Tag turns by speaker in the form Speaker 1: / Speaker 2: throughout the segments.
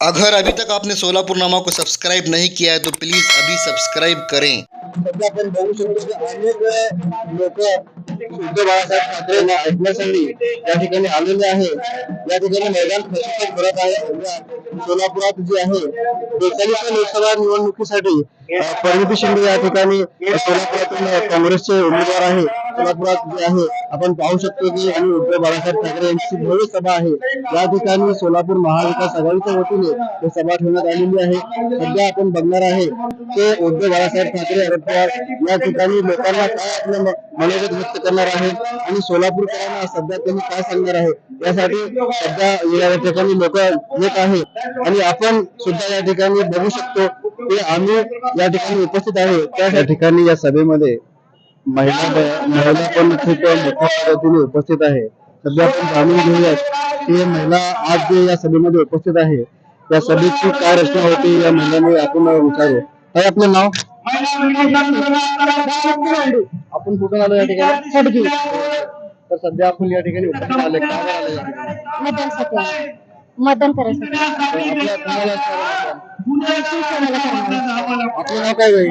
Speaker 1: अगर अभी तक आपने सोलापुर नामा को सब्सक्राइब नहीं किया है तो प्लीज़ अभी सब्सक्राइब करें।
Speaker 2: ठाकरेंना ऐकण्यासाठी या ठिकाणी आलेले आहे लोकसभा निवडणुकीसाठी परिणिती शिंदे या ठिकाणी सोलापुरातून सोलापुरात जे आहे आपण पाहू शकतो की आणि उद्धव बाळासाहेब ठाकरे यांची भव्य सभा आहे. या ठिकाणी सोलापूर महाविकास आघाडीच्या वतीने सभा ठेवण्यात आलेली आहे. सध्या आपण बघणार आहे ते उद्धव बाळासाहेब ठाकरे अजित पवार या ठिकाणी लोकांना काय आपलं मनोगत व्यक्त करणार आहे आणि सोलापूरकरांना सध्या त्यांनी काय सांगणार आहे? यासाठी सध्या या ठिकाणी लोक येत आहे आणि आपण सुद्धा या ठिकाणी बघू शकतो की आम्ही या ठिकाणी उपस्थित आहे. त्या ठिकाणी या सभेमध्ये महिला महिला पण खूप मोठ्या पद्धतीने उपस्थित आहे. सध्या आपण जाणून घेऊयात की महिला आज जे या सभेमध्ये उपस्थित आहे या सभेची काय रचना होती या महिलांनी आपण विचारू. काय आपलं नाव? आपण कुठून आलो या ठिकाणी? तर सध्या आपण या ठिकाणी उपस्थित आले का बरं आले या ठिकाणी?
Speaker 3: मतदानसाठी मतदान करणार.
Speaker 2: आपलं नाव काय होईल.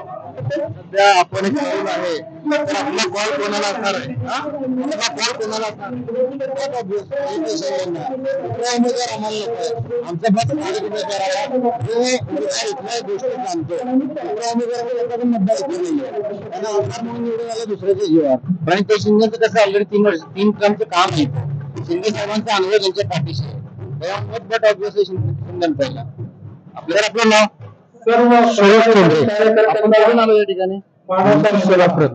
Speaker 2: सध्या आपण एक आहे तर आपला कॉल कोणाला असणार आहे? आपला कॉल कोणाला असणार? आमचा मत स्थानिक उमेदवाराला इथल्या गोष्टी सांगतो. मतदार आहे आमदार म्हणून निवडून दुसऱ्याच्या जीवावर. शिंदेचं कसं ऑलरेडी तीन वर्ष तीन टर्मचं काम आहे शिंदे साहेबांचा अनुभव त्यांच्या पाठीशी आहे. तेव्हा बट शिंदे पहिला आपल्याला आपलं नाव? सुरेश केंद्रे. आपण कुठून आलो या ठिकाणी. सोलापूर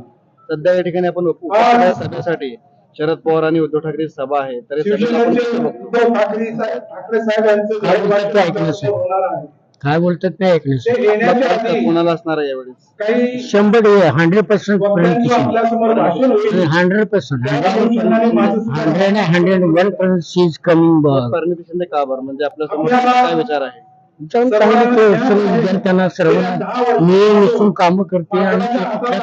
Speaker 2: सध्या या ठिकाणी आपण उपस्थित आहे सभेसाठी शरद पवार आणि उद्धव ठाकरे सभा आहे. तर या सभेला आपण कसं बघतो?
Speaker 4: उद्धव ठाकरे साहेब- ठाकरे साहेबांचं
Speaker 2: काय बोलतात ते ऐकलं असेल.
Speaker 4: होणार आहे.
Speaker 5: काय बोलतात ते ऐकलं
Speaker 4: ते
Speaker 2: आपला
Speaker 4: येण्याच्या
Speaker 2: प्रश्न
Speaker 4: आधी
Speaker 2: कोणाला असणार आहे यावेळेस?
Speaker 4: काही
Speaker 5: शंभर हंड्रेड पर्सेंट
Speaker 4: वक्त्यांचं आपल्यासमोर भाषण होईल.
Speaker 5: हंड्रेड पर्सेंट
Speaker 4: त्या अनुषंगाने माझं सुद्धा
Speaker 5: hundred hundred one percent she is coming
Speaker 2: Parineeti Shinde का बरं? म्हणजे आपल्यासमोर
Speaker 4: आपल्याला-
Speaker 2: काय विचार आहे?
Speaker 5: त्यांना सर्व मिळून मिसळून कामं करते आणि ते कुठल्या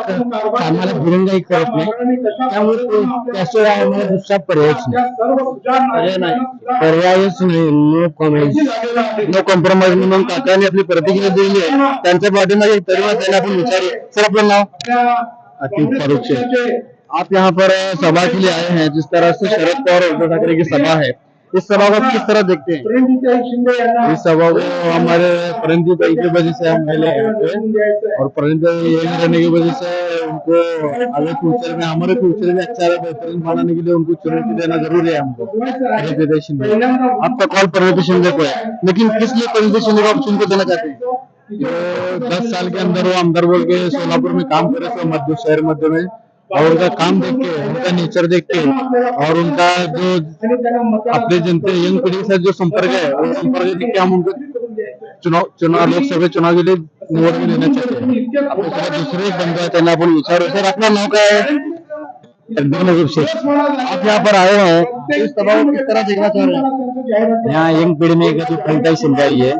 Speaker 5: कामाला दिरंगाई करत नाही त्यामुळे त्याशिवाय आम्हाला दुसरा पर्यायच नाही? पर्यायच नाही नो
Speaker 2: कॉम्प्रोमाइज म्हणून काकांनी आपली प्रतिक्रिया दिली आहे त्यांच्या पाठीमागे एक त्यांना आपण विचारू। सर आपलं नाव? फारूक आप यहाँ पर सभा के लिए आए हैं जिस तरह से शरद पवार और उद्धव ठाकरे की सभा है। इस सभा को किस तरह देखते हैं? इस सभा को हमारे परिणित भाई की वजह से हम मिले हैं यहाँ और यही रहने की वजह से उनको आगे फ्यूचर में हमारे फ्यूचर में अच्छा बेहतरीन बनाने के लिए उनको चुनौती देना ज़रूरी है हमको। परिणित भाई शिंदे। आपका कॉल परिणित शिंदे को है? लेकिन किस लिए परिणित शिंदे को आप उनको देना चाहते हैं? दस साल के अंदर वो अंदर बोल के सोलापुर में काम करे सो मध्य शहर मध्य में और उनका काम देख के, उनका नेचर देख के, और उनका जो अपने जनते, यंग पीढ़ी साथ जो संपर्क है, वो संपर्क देख के हम उनको चुनाव चुनाव, लोकसभा चुनाव के लिए निवड में लेना चाहते हैं। दुसरे बंधू आहे त्यांना आपण सर आपलं नाव काय आप यहाँ पर आए हैं तो इस किस तरह देखना चाह रहे हैं।
Speaker 5: यहाँ यंग पीढ़ी में एक जो सिंह आई है,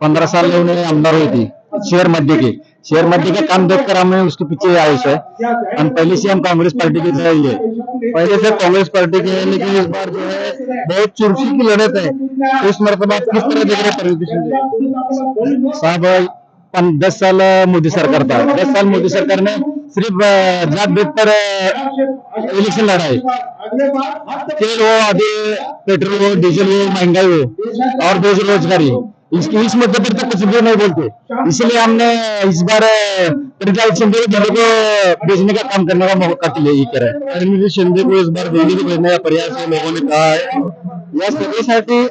Speaker 5: पंद्रह साल में उन्होंने आमदार हुई थी। शहर मध्य के शहर मध्य का काम देखकर हमें उसके पीछे आए है। हम पहले से हम कांग्रेस पार्टी की ही है। पहले से कांग्रेस पार्टी के हैं, लेकिन इस बार जो है, बहुत चुरसी की लड़त है। तो इस मरतबा किस तरह देख रहे हैं परिणित शिंदे साहब दस साल मोदी सरकार था। दस साल मोदी सरकार ने सिर्फ़ जात भेद पर इलेक्शन लड़ा है। तेल हो अभी पेट्रोल हो, डीजल हो, महँगाई हो, और बेरोजगारी इसकी इस मुद्दे पर तो कुछ भी नहीं बोलते। इसलिए हमने इस बार प्रणिता शिंदे को को बेचने का काम करने का मौका लेकर है
Speaker 2: अरविंद शिंदे को इस बार दिल्ली को भेजने का प्रयास लोगों ने कहा है। या सगळ्यासाठी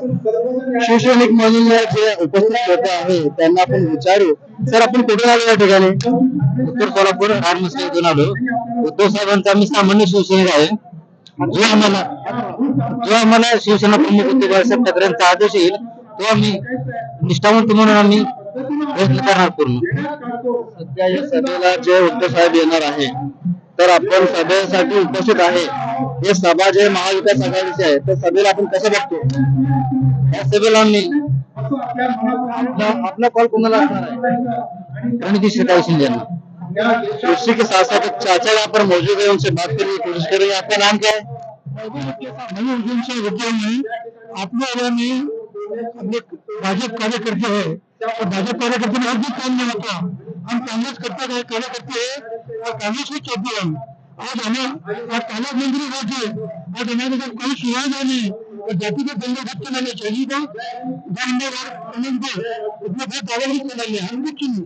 Speaker 2: शिवसैनिक म्हणून जे उपस्थित लोक आहे त्यांना आपण विचारू। सर, आपण कुठे आलो या ठिकाणी?
Speaker 5: उत्तर राजमस्ती इथून आलो उद्धव साहेबांचा आम्ही सामान्य शिवसैनिक आहे. जो आम्हाला जो आम्हाला शिवसेना प्रमुख उद्धव बाळासाहेब ठाकरेंचा आदेश येईल तो आम्ही निष्ठावंत म्हणून आम्ही प्रयत्न करणार पूर्ण
Speaker 2: सध्या या सभेला जे उद्धव साहेब येणार आहे तर आपण सभेसाठी उपस्थित आहे हे सभा जे महाविकास आघाडीची आहे तर सभेला आपण कसं बघतो
Speaker 5: या सभेला आम्ही
Speaker 2: आपला कॉल कोणाला असणार आहे
Speaker 5: प्रणिती शिकाई शिंदे यांना
Speaker 2: उसी के साथ साथ चाचा यहाँ पर मौजूद है उनसे बात करने की कोशिश करेंगे आपका नाम क्या है
Speaker 5: आपल्या आल्याने अपने भाजप कार्यकर्ते है। तो भाजप कार्यकर्ते ने और भी काम नहीं होता। हम कांग्रेस करते रहे, कार्यकर्ते हैं, और कांग्रेस ही चौथी हम। आज हमें, आज काला मंत्री बैठे आज हमारे पास कोई सुविधा नहीं और जाति के दंगे खत्म होने चाहिए था। धन्यवाद इतना बहुत दावा नहीं चलाइए हम कुछ नहीं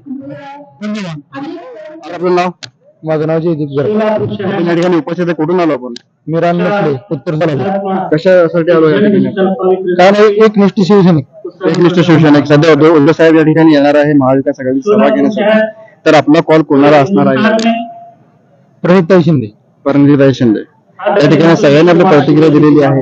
Speaker 5: धन्यवाद। माझं नाव जयदीप
Speaker 2: या ठिकाणी उपस्थित आहे कुठून आलो आपण?
Speaker 5: मी राम नसले उत्तर सोलापूर
Speaker 2: कशासाठी आलो या ठिकाणी?
Speaker 5: काय नाही एक निष्ठी शिवसैनिक.
Speaker 2: एकनिष्ठ शिवसैनिक. सध्या उद्धव उद्धव साहेब या ठिकाणी येणार आहे महाविकास आघाडी सभा घेण्यासाठी तर आपला कॉल कोणाला असणार आहे?
Speaker 5: प्रणित शिंदे.
Speaker 2: परमजीत शिंदे. या ठिकाणी सगळ्यांनी आपली प्रतिक्रिया दिलेली आहे.